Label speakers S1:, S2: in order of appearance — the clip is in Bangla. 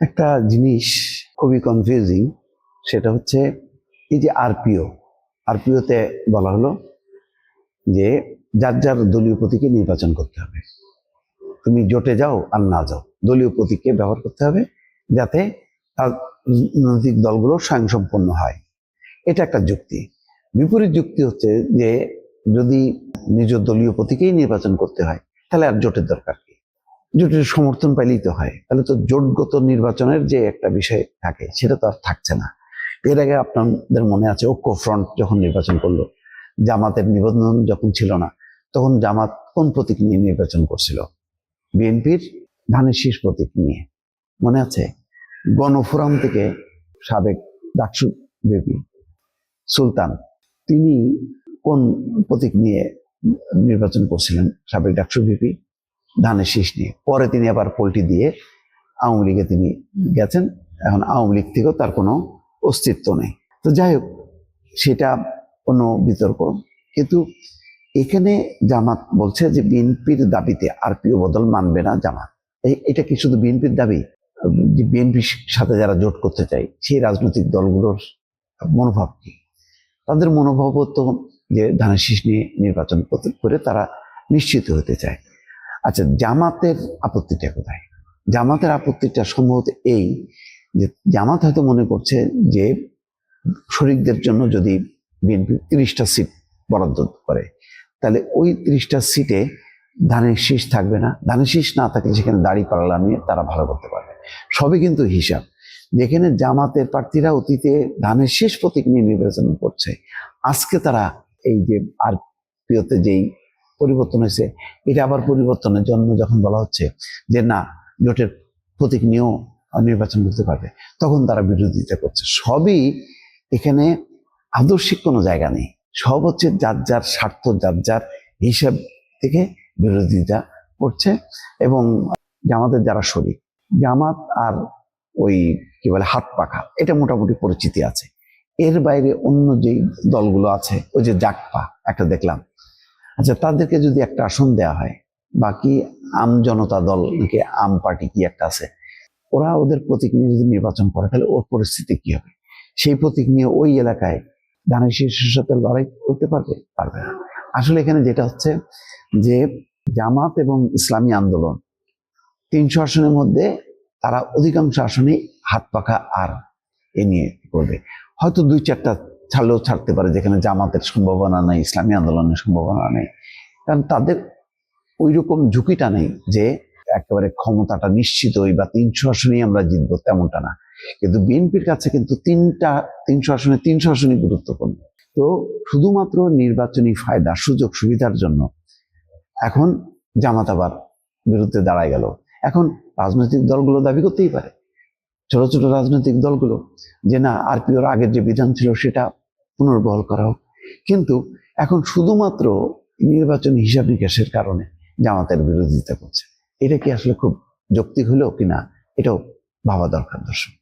S1: একটা জিনিস খুবই কনফিউজিং সেটা হচ্ছে এই যে আরপিও। আরপিওতে বলা হলো যে যার যার দলীয় প্রতীকে নির্বাচন করতে হবে। তুমি জোটে যাও আর না যাও। দলীয় প্রতীককে ব্যবহার করতে হবে যাতে রাজনৈতিক দলগুলো স্বয়ংসম্পন্ন হয়। এটা একটা যুক্তি। বিপরীত যুক্তি হচ্ছে যে যদি নিজ দলীয় প্রতীকেই নির্বাচন করতে হয়, তাহলে আর জোটের দরকার কি? জোটের সমর্থন পাইলেই তো হয়। তাহলে তো জোটগত নির্বাচনের যে একটা বিষয় থাকে, সেটা তো আর থাকছে না। এর আগে আপনাদের মনে আছে ঐক্য ফ্রন্ট যখন নির্বাচন করল, জামাতের নিবন্ধন যখন ছিল না, তখন জামাত কোন প্রতীক নিয়ে নির্বাচন করছিল? বিএনপির ধানের শীষ প্রতীক নিয়ে। মনে আছে? গণফোরাম থেকে সাবেক ডাকসু বিপি সুলতান, তিনি কোন প্রতীক নিয়ে নির্বাচন করছিলেন সাবেক ডাকসু বিপি ধানের শীষ নিয়ে। পরে তিনি আবার পোল্টি দিয়ে আওয়ামী লীগে তিনি গেছেন। এখন আওয়ামী লীগ থেকেও তার কোনো অস্তিত্ব নেই। তো যাই হোক, সেটা কোনো বিতর্ক। কিন্তু এখানে জামাত বলছে যে বিএনপির দাবিতে আর আরপিও বদল মানবে না জামাত। এটা কি শুধু বিএনপির দাবি? যে বিএনপির সাথে যারা জোট করতে চায়, সেই রাজনৈতিক দলগুলোর মনোভাব কি? তাদের মনোভাব তো যে ধানের শীষ নিয়ে নির্বাচন করে তারা নিশ্চিত হতে চায়। আচ্ছা জামাতের আপত্তিটা কোথায়? জামাতের আপত্তিটা সম্ভবত এই যে জামাত হয়তো মনে করছে যে শরিকদের জন্য যদি বিএনপি তিরিশটা সিট বরাদ্দ করে, তাহলে ওই তিরিশটা সিটে ধানের শীষ থাকবে না। ধানের শীষ না থাকলে সেখানে দাড়ি পাল্লা নিয়ে তারা ভালো করতে পারবে। সবই কিন্তু হিসাব। যেখানে জামাতের প্রার্থীরা অতীতে ধানের শীষ প্রতীক নিয়ে নির্বাচন করছে, আজকে তারা এই যে আর প্রিয়তে যেই পরিবর্তন হয়েছে। এটা আবার পরিবর্তনের জন্য যখন বলা হচ্ছে যে, না, জোটের প্রতীক নিয়েও নির্বাচন করতে পারবে, তখন তারা বিরোধিতা করছে। সবই এখানে আদর্শিক কোনো জায়গা নেই। সব হচ্ছে যার যার স্বার্থ, যার যার হিসাব থেকে বিরোধিতা করছে এবং জামাতের যারা শরীর জামাত আর ওই কি বলে হাত পাখা, এটা মোটামুটি পরিচিতি আছে। এর বাইরে অন্য যে দলগুলো আছে, ওই যে জাকপা একটা দেখলাম। আচ্ছা তাদেরকে যদি একটা আসন দেওয়া হয়, বাকি আম জনতা দল নাকি আম পার্টি কি একটা আছে, ওরা ওদের প্রতীক নিয়ে যদি নির্বাচন করে, তাহলে ওর পরিস্থিতি কি হবে? সেই প্রতীক নিয়ে ওই এলাকায় ধানের শীর্ষের সাথে লড়াই করতে পারবে? পারবে না। আসলে এখানে যেটা হচ্ছে যে জামাত এবং ইসলামী আন্দোলন, তিনশো আসনের মধ্যে তারা অধিকাংশ আসনে হাত পাখা আর এ নিয়ে করবে। হয়তো দুই চারটা ছাড়লেও ছাড়তে পারে, যেখানে জামাতের সম্ভাবনা নেই, ইসলামী আন্দোলনের সম্ভাবনা নেই। কারণ তাদের ওই রকম ঝুঁকিটা নেই যে একেবারে ক্ষমতাটা নিশ্চিত ওই বা তিনশো আসনেই আমরা জিতবো তেমনটা না। কিন্তু বিএনপির কাছে কিন্তু তিনটা, তিনশো আসনে তিনশো আসনই গুরুত্বপূর্ণ। তো শুধুমাত্র নির্বাচনী ফায়দা, সুযোগ, সুবিধার জন্য এখন জামাত আবার বিরুদ্ধে দাঁড়ায় গেল। এখন রাজনৈতিক দলগুলো দাবি করতেই পারে। ছোট ছোট রাজনৈতিক দলগুলো যে না আরপিওর আগের যে বিধান ছিল সেটা পুনর্বহাল করা হোক। কিন্তু এখন শুধুমাত্র নির্বাচন হিসাব নিকাশের কারণে জামাতের বিরোধিতা করছে। এটা কি আসলে খুব যৌক্তিক হলেও কিনা, এটাও ভাবা দরকার দর্শক।